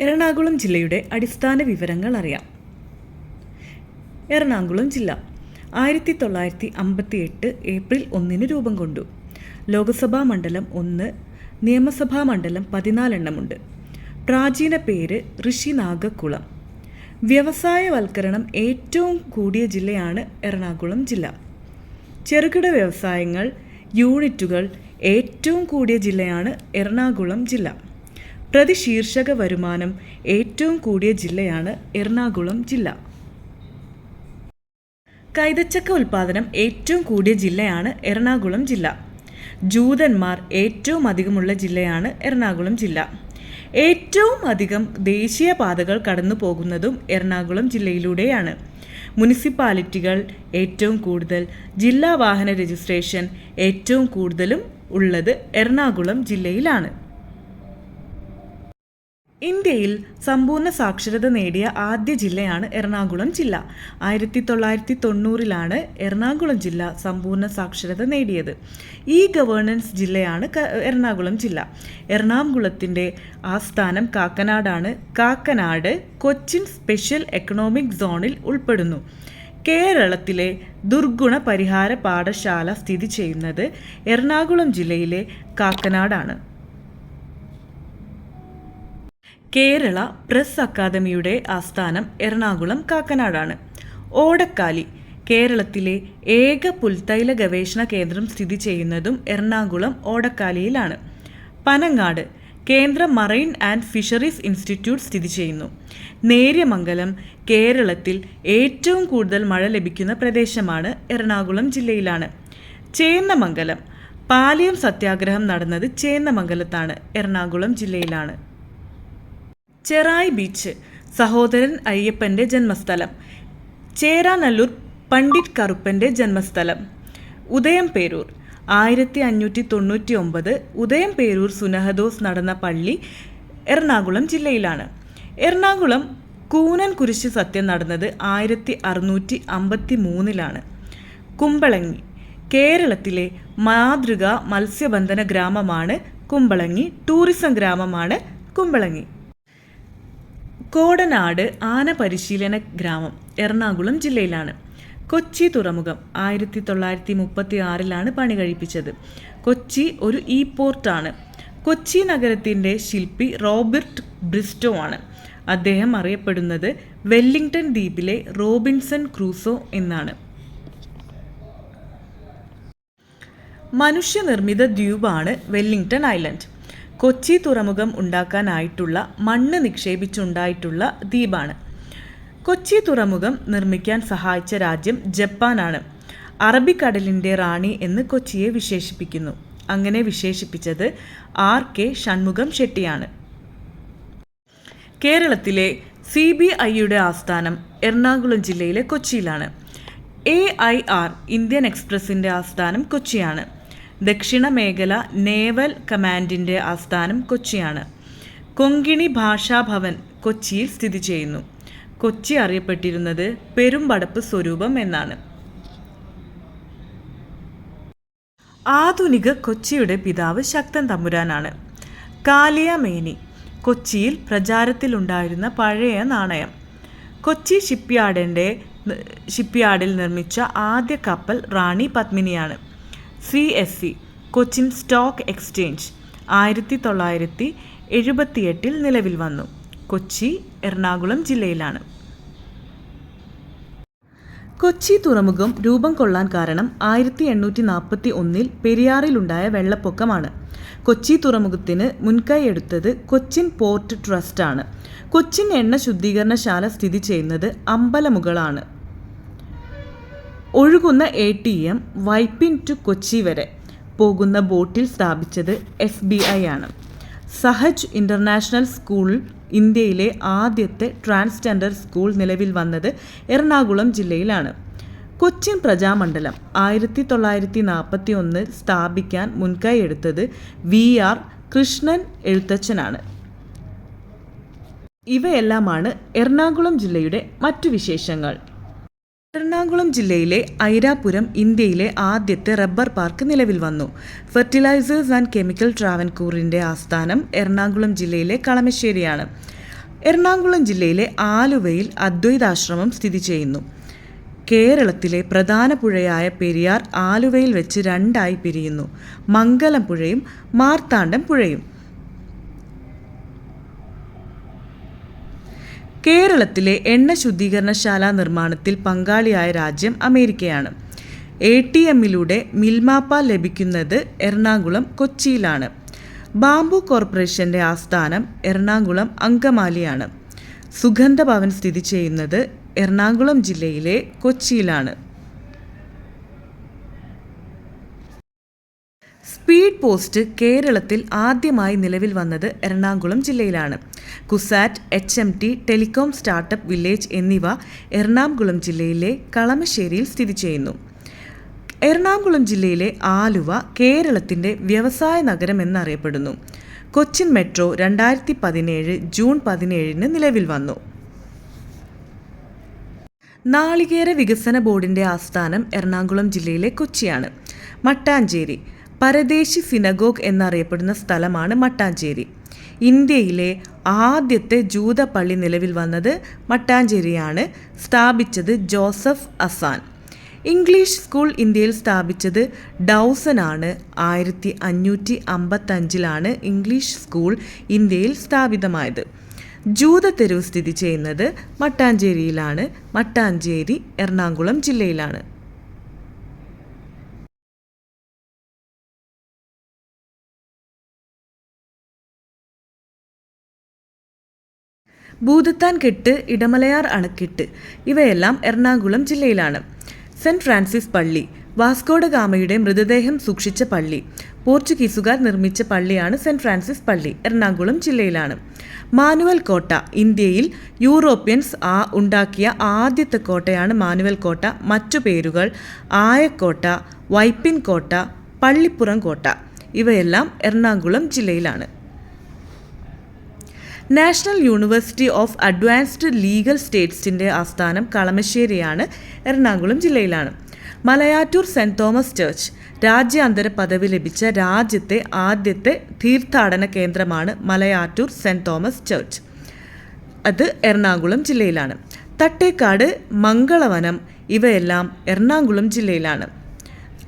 എറണാകുളം ജില്ലയുടെ അടിസ്ഥാന വിവരങ്ങൾ അറിയാം. എറണാകുളം ജില്ല ആയിരത്തി തൊള്ളായിരത്തി അമ്പത്തി എട്ട് ഏപ്രിൽ ഒന്നിന് രൂപം കൊണ്ടു. ലോകസഭാ മണ്ഡലം ഒന്ന് നിയമസഭാ മണ്ഡലം പതിനാലെണ്ണമുണ്ട്. പ്രാചീന പേര് ഋഷിനാഗക്കുളം വ്യവസായവൽക്കരണം ഏറ്റവും കൂടിയ ജില്ലയാണ് എറണാകുളം ജില്ല. ചെറുകിട വ്യവസായങ്ങൾ യൂണിറ്റുകൾ ഏറ്റവും കൂടിയ ജില്ലയാണ് എറണാകുളം ജില്ല. പ്രതിശീർഷക വരുമാനം ഏറ്റവും കൂടിയ ജില്ലയാണ് എറണാകുളം ജില്ല. കൈതച്ചക്ക ഉൽപാദനം ഏറ്റവും കൂടിയ ജില്ലയാണ് എറണാകുളം ജില്ല. ജൂതന്മാർ ഏറ്റവും അധികമുള്ള ജില്ലയാണ് എറണാകുളം ജില്ല. ഏറ്റവും അധികം ദേശീയപാതകൾ കടന്നു പോകുന്നതും എറണാകുളം ജില്ലയിലൂടെയാണ്. മുനിസിപ്പാലിറ്റികൾ ഏറ്റവും കൂടുതൽ ജില്ലാ വാഹന രജിസ്ട്രേഷൻ ഏറ്റവും കൂടുതലും ഉള്ളത് എറണാകുളം ജില്ലയിലാണ്. ഇന്ത്യയിൽ സമ്പൂർണ സാക്ഷരത നേടിയ ആദ്യ ജില്ലയാണ് എറണാകുളം ജില്ല. ആയിരത്തി തൊള്ളായിരത്തി തൊണ്ണൂറിലാണ് എറണാകുളം ജില്ല സമ്പൂർണ സാക്ഷരത നേടിയത്. ഈ ഗവേണൻസ് ജില്ലയാണ് എറണാകുളം ജില്ല. എറണാകുളത്തിന്റെ ആസ്ഥാനം കാക്കനാടാണ്. കാക്കനാട് കൊച്ചിൻ സ്പെഷ്യൽ എക്കണോമിക് സോണിൽ ഉൾപ്പെടുന്നു. കേരളത്തിലെ ദുർഗുണ പരിഹാര പാഠശാല സ്ഥിതി ചെയ്യുന്നത് എറണാകുളം ജില്ലയിലെ കാക്കനാടാണ്. കേരള പ്രസ് അക്കാദമിയുടെ ആസ്ഥാനം എറണാകുളം കാക്കനാടാണ്. ഓടക്കാലി കേരളത്തിലെ ഏക പുൽത്തൈല ഗവേഷണ കേന്ദ്രം സ്ഥിതി ചെയ്യുന്നതും എറണാകുളം ഓടക്കാലിയിലാണ്. പനങ്ങാട് കേന്ദ്ര മറൈൻ ആൻഡ് ഫിഷറീസ് ഇൻസ്റ്റിറ്റ്യൂട്ട് സ്ഥിതി ചെയ്യുന്നു. നേര്യമംഗലം കേരളത്തിൽ ഏറ്റവും കൂടുതൽ മഴ ലഭിക്കുന്ന പ്രദേശമാണ് എറണാകുളം ജില്ലയിലാണ്. ചേന്നമംഗലം പാലിയം സത്യാഗ്രഹം നടന്നത് ചേന്നമംഗലത്താണ് എറണാകുളം ജില്ലയിലാണ്. ചെറായി ബീച്ച് സഹോദരൻ അയ്യപ്പന്റെ ജന്മസ്ഥലം. ചേരാനല്ലൂർ പണ്ഡിറ്റ് കറുപ്പന്റെ ജന്മസ്ഥലം. ഉദയം പേരൂർ ആയിരത്തി അഞ്ഞൂറ്റി തൊണ്ണൂറ്റി ഒമ്പത് ഉദയം പേരൂർ സുനഹദോസ് നടന്ന പള്ളി എറണാകുളം ജില്ലയിലാണ്. എറണാകുളം കൂനൻ കുരിശ് സത്യം നടന്നത് ആയിരത്തി അറുന്നൂറ്റി അമ്പത്തി മൂന്നിലാണ് കുമ്പളങ്ങി കേരളത്തിലെ മാതൃക മത്സ്യബന്ധന ഗ്രാമമാണ് കുമ്പളങ്ങി ടൂറിസം ഗ്രാമമാണ് കുമ്പളങ്ങി. കോടനാട് ആന പരിശീലന ഗ്രാമം എറണാകുളം ജില്ലയിലാണ്. കൊച്ചി തുറമുഖം ആയിരത്തി തൊള്ളായിരത്തി മുപ്പത്തി ആറിലാണ് പണി കഴിപ്പിച്ചത്. കൊച്ചി ഒരു ഇ പോർട്ടാണ്. കൊച്ചി നഗരത്തിന്റെ ശില്പി റോബർട്ട് ബ്രിസ്റ്റോ ആണ്. അദ്ദേഹം അറിയപ്പെടുന്നത് വെല്ലിംഗ്ടൺ ദ്വീപിലെ റോബിൻസൺ ക്രൂസോ എന്നാണ്. മനുഷ്യനിർമ്മിത ദ്വീപാണ് വെല്ലിംഗ്ടൺ ഐലൻഡ്. കൊച്ചി തുറമുഖം ഉണ്ടാക്കാനായിട്ടുള്ള മണ്ണ് നിക്ഷേപിച്ചുണ്ടായിട്ടുള്ള ദ്വീപാണ്. കൊച്ചി തുറമുഖം നിർമ്മിക്കാൻ സഹായിച്ച രാജ്യം ജപ്പാനാണ്. അറബിക്കടലിന്റെ റാണി എന്ന് കൊച്ചിയെ വിശേഷിപ്പിക്കുന്നു. അങ്ങനെ വിശേഷിപ്പിച്ചത് ആർ കെ ഷൺമുഖം ഷെട്ടിയാണ്. കേരളത്തിലെ സി ബി ഐയുടെ ആസ്ഥാനം എറണാകുളം ജില്ലയിലെ കൊച്ചിയിലാണ്. എ ഐ ആർ ഇന്ത്യൻ എക്സ്പ്രസിന്റെ ആസ്ഥാനം കൊച്ചിയാണ്. ദക്ഷിണ മേഖല നേവൽ കമാൻഡിന്റെ ആസ്ഥാനം കൊച്ചിയാണ്. കൊങ്കിണി ഭാഷാഭവൻ കൊച്ചിയിൽ സ്ഥിതി ചെയ്യുന്നു. കൊച്ചി അറിയപ്പെട്ടിരുന്നത് പെരുമ്പടപ്പ് സ്വരൂപം എന്നാണ്. ആധുനിക കൊച്ചിയുടെ പിതാവ് ശക്തൻ തമ്പുരാനാണ്. കാലിയമേനി കൊച്ചിയിൽ പ്രചാരത്തിലുണ്ടായിരുന്ന പഴയ നാണയം. കൊച്ചി ഷിപ്പ്യാർഡിന്റെ ഷിപ്പ്യാർഡിൽ നിർമ്മിച്ച ആദ്യ കപ്പൽ Rani പത്മിനിയാണ്. C S C Cochin stock exchange ആയിരത്തി തൊള്ളായിരത്തി എഴുപത്തിയെട്ടിൽ നിലവിൽ വന്നു. കൊച്ചി എറണാകുളം ജില്ലയിലാണ്. കൊച്ചി തുറമുഖം രൂപം കൊള്ളാൻ കാരണം ആയിരത്തി എണ്ണൂറ്റി നാൽപ്പത്തി ഒന്നിൽ പെരിയാറിലുണ്ടായ വെള്ളപ്പൊക്കമാണ്. കൊച്ചി തുറമുഖത്തിന് മുൻകൈയെടുത്തത് കൊച്ചിൻ പോർട്ട് ട്രസ്റ്റാണ്. കൊച്ചിൻ എണ്ണ ശുദ്ധീകരണശാല സ്ഥിതി ചെയ്യുന്നത് അമ്പലമുകളാണ്. ഒഴുകുന്ന A T M Vypin to Kochi വരെ പോകുന്ന ബോട്ടിൽ സ്ഥാപിച്ചത് എസ് ബി ഐ ആണ്. സഹജ് ഇന്റർനാഷണൽ സ്കൂൾ ഇന്ത്യയിലെ ആദ്യത്തെ ട്രാൻസ്ജെൻഡർ സ്കൂൾ നിലവിൽ വന്നത് എറണാകുളം ജില്ലയിലാണ്. കൊച്ചിൻ പ്രജാമണ്ഡലം ആയിരത്തി തൊള്ളായിരത്തി നാൽപ്പത്തി ഒന്ന് സ്ഥാപിക്കാൻ മുൻകൈയെടുത്തത് വി ആർ കൃഷ്ണൻ എഴുത്തച്ഛനാണ്. ഇവയെല്ലാമാണ് എറണാകുളം ജില്ലയുടെ മറ്റു വിശേഷങ്ങൾ. എറണാകുളം ജില്ലയിലെ ഐരാപുരം ഇന്ത്യയിലെ ആദ്യത്തെ റബ്ബർ പാർക്ക് നിലവിൽ വന്നു. ഫെർട്ടിലൈസേഴ്സ് ആൻഡ് കെമിക്കൽ ട്രാവൻകൂറിന്റെ ആസ്ഥാനം എറണാകുളം ജില്ലയിലെ കളമശ്ശേരിയാണ്. എറണാകുളം ജില്ലയിലെ ആലുവയിൽ അദ്വൈതാശ്രമം സ്ഥിതി ചെയ്യുന്നു. കേരളത്തിലെ പ്രധാന പുഴയായ പെരിയാർ ആലുവയിൽ വെച്ച് രണ്ടായി പിരിയുന്നു. മംഗലം പുഴയും മാർത്താണ്ഡം പുഴയും. കേരളത്തിലെ എണ്ണ ശുദ്ധീകരണശാല നിർമ്മാണത്തിൽ പങ്കാളിയായ രാജ്യം അമേരിക്കയാണ്. എ ടി എമ്മിലൂടെ മിൽമാപ്പ ലഭിക്കുന്നത് എറണാകുളം കൊച്ചിയിലാണ്. ബാംബു കോർപ്പറേഷന്റെ ആസ്ഥാനം എറണാകുളം അങ്കമാലിയാണ്. സുഗന്ധഭവൻ സ്ഥിതി ചെയ്യുന്നത് എറണാകുളം ജില്ലയിലെ കൊച്ചിയിലാണ്. സ്പീഡ് പോസ്റ്റ് കേരളത്തിൽ ആദ്യമായി നിലവിൽ വന്നത് എറണാകുളം ജില്ലയിലാണ്. CUSAT H M T telecom startup village എന്നിവ എറണാകുളം ജില്ലയിലെ കളമശ്ശേരിയിൽ സ്ഥിതി ചെയ്യുന്നു. എറണാകുളം ജില്ലയിലെ ആലുവ കേരളത്തിന്റെ വ്യവസായ നഗരം എന്നറിയപ്പെടുന്നു. കൊച്ചിൻ മെട്രോ രണ്ടായിരത്തി പതിനേഴ് ജൂൺ പതിനേഴിന് നിലവിൽ വന്നു. നാളികേര വികസന ബോർഡിന്റെ ആസ്ഥാനം എറണാകുളം ജില്ലയിലെ കൊച്ചിയാണ്. മട്ടാഞ്ചേരി പരദേശി സിനഗോഗ് എന്നറിയപ്പെടുന്ന സ്ഥലമാണ് മട്ടാഞ്ചേരി. ഇന്ത്യയിലെ ആദ്യത്തെ ജൂത പള്ളി നിലവിൽ വന്നത് മട്ടാഞ്ചേരിയാണ്. സ്ഥാപിച്ചത് ജോസഫ് അസാൻ. ഇംഗ്ലീഷ് സ്കൂൾ ഇന്ത്യയിൽ സ്ഥാപിച്ചത് ഡൗസനാണ് ആയിരത്തി അഞ്ഞൂറ്റി അമ്പത്തഞ്ചിലാണ് ഇംഗ്ലീഷ് സ്കൂൾ ഇന്ത്യയിൽ സ്ഥാപിതമായത്. ജൂത തെരുവ് സ്ഥിതി ചെയ്യുന്നത് മട്ടാഞ്ചേരിയിലാണ്. മട്ടാഞ്ചേരി എറണാകുളം ജില്ലയിലാണ്. ഭൂതത്താൻ കെട്ട് ഇടമലയാർ അണക്കെട്ട്. ഇവയെല്ലാം എറണാകുളം ജില്ലയിലാണ്. സെന്റ് ഫ്രാൻസിസ് പള്ളി വാസ്കോഡ ഗാമയുടെ മൃതദേഹം സൂക്ഷിച്ച പള്ളി പോർച്ചുഗീസുകാർ നിർമ്മിച്ച പള്ളിയാണ് സെന്റ് ഫ്രാൻസിസ് പള്ളി എറണാകുളം ജില്ലയിലാണ്. മാനുവൽ കോട്ട ഇന്ത്യയിൽ യൂറോപ്യൻസ് ആ ഉണ്ടാക്കിയ ആദ്യത്തെ കോട്ടയാണ് മാനുവൽ കോട്ട. മറ്റു പേരുകൾ ആയക്കോട്ട വൈപ്പിൻ കോട്ട പള്ളിപ്പുറം കോട്ട. ഇവയെല്ലാം എറണാകുളം ജില്ലയിലാണ്. National university of advanced legal സ്റ്റേറ്റ്സിന്റെ ആസ്ഥാനം കളമശ്ശേരിയാണ് എറണാകുളം ജില്ലയിലാണ്. മലയാറ്റൂർ സെന്റ് തോമസ് ചർച്ച് രാജ്യാന്തര പദവി ലഭിച്ച രാജ്യത്തെ ആദ്യത്തെ തീർത്ഥാടന കേന്ദ്രമാണ് മലയാറ്റൂർ സെന്റ് തോമസ് ചർച്ച്. അത് എറണാകുളം ജില്ലയിലാണ്. തട്ടേക്കാട് മംഗളവനം ഇവയെല്ലാം എറണാകുളം ജില്ലയിലാണ്.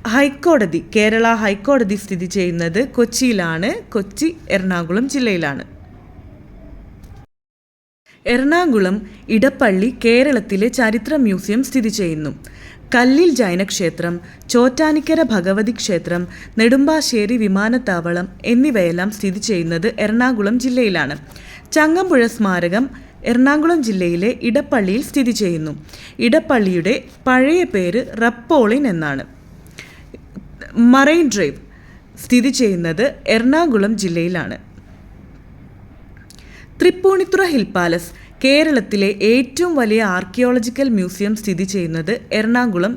ഹൈക്കോടതി കേരള ഹൈക്കോടതി സ്ഥിതി ചെയ്യുന്നത് കൊച്ചിയിലാണ്. കൊച്ചി എറണാകുളം ജില്ലയിലാണ്. എറണാകുളം ഇടപ്പള്ളി കേരളത്തിലെ ചരിത്ര മ്യൂസിയം സ്ഥിതി ചെയ്യുന്നു. കല്ലിൽ ജൈനക്ഷേത്രം ചോറ്റാനിക്കര ഭഗവതി ക്ഷേത്രം നെടുമ്പാശ്ശേരി വിമാനത്താവളം എന്നിവയെല്ലാം സ്ഥിതി ചെയ്യുന്നത് എറണാകുളം ജില്ലയിലാണ്. ചങ്ങമ്പുഴ സ്മാരകം എറണാകുളം ജില്ലയിലെ ഇടപ്പള്ളിയിൽ സ്ഥിതി ചെയ്യുന്നു. ഇടപ്പള്ളിയുടെ പഴയ പേര് റപ്പോളിൻ എന്നാണ്. മറൈൻ ഡ്രൈവ് സ്ഥിതി ചെയ്യുന്നത് എറണാകുളം ജില്ലയിലാണ്. തൃപ്പൂണിത്തുറ ഹിൽ പാലസ് കേരളത്തിലെ ഏറ്റവും വലിയ ആർക്കിയോളജിക്കൽ മ്യൂസിയം സ്ഥിതി ചെയ്യുന്നത് എറണാകുളം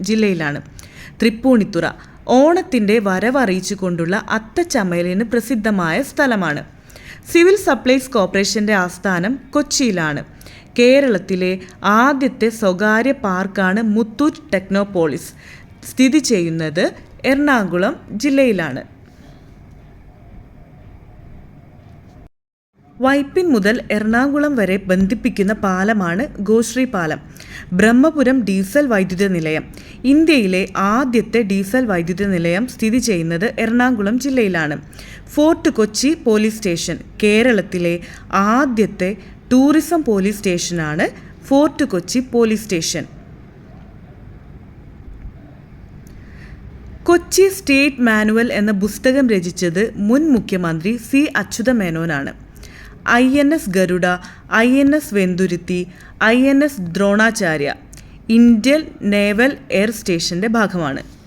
ജില്ലയിലാണ്. തൃപ്പൂണിത്തുറ ഓണത്തിന്റെ വരവറിയിച്ചുകൊണ്ടുള്ള അത്തച്ചമയലിന് പ്രസിദ്ധമായ സ്ഥലമാണ്. സിവിൽ സപ്ലൈസ് കോർപ്പറേഷന്റെ ആസ്ഥാനം കൊച്ചിയിലാണ്. കേരളത്തിലെ ആദ്യത്തെ സ്വകാര്യ പാർക്കാണ് മുത്തൂറ്റ് ടെക്നോപോളിസ്. സ്ഥിതി ചെയ്യുന്നത് എറണാകുളം ജില്ലയിലാണ്. വൈപ്പിൻ മുതൽ എറണാകുളം വരെ ബന്ധിപ്പിക്കുന്ന പാലമാണ് ഗോശ്രീ പാലം. ബ്രഹ്മപുരം ഡീസൽ വൈദ്യുത നിലയം. ഇന്ത്യയിലെ ആദ്യത്തെ ഡീസൽ വൈദ്യുത നിലയം സ്ഥിതി ചെയ്യുന്നത് എറണാകുളം ജില്ലയിലാണ്. ഫോർട്ട് കൊച്ചി പോലീസ് സ്റ്റേഷൻ കേരളത്തിലെ ആദ്യത്തെ ടൂറിസം പോലീസ് സ്റ്റേഷനാണ് fort Kochi police station. Kochi state manual എന്ന പുസ്തകം രചിച്ചത് മുൻ മുഖ്യമന്ത്രി C. Achyutha മേനോനാണ് I N S Garuda I N S Venduruthy I N S Dronacharya. Indian naval air സ്റ്റേഷന്റെ ഭാഗമാണ്.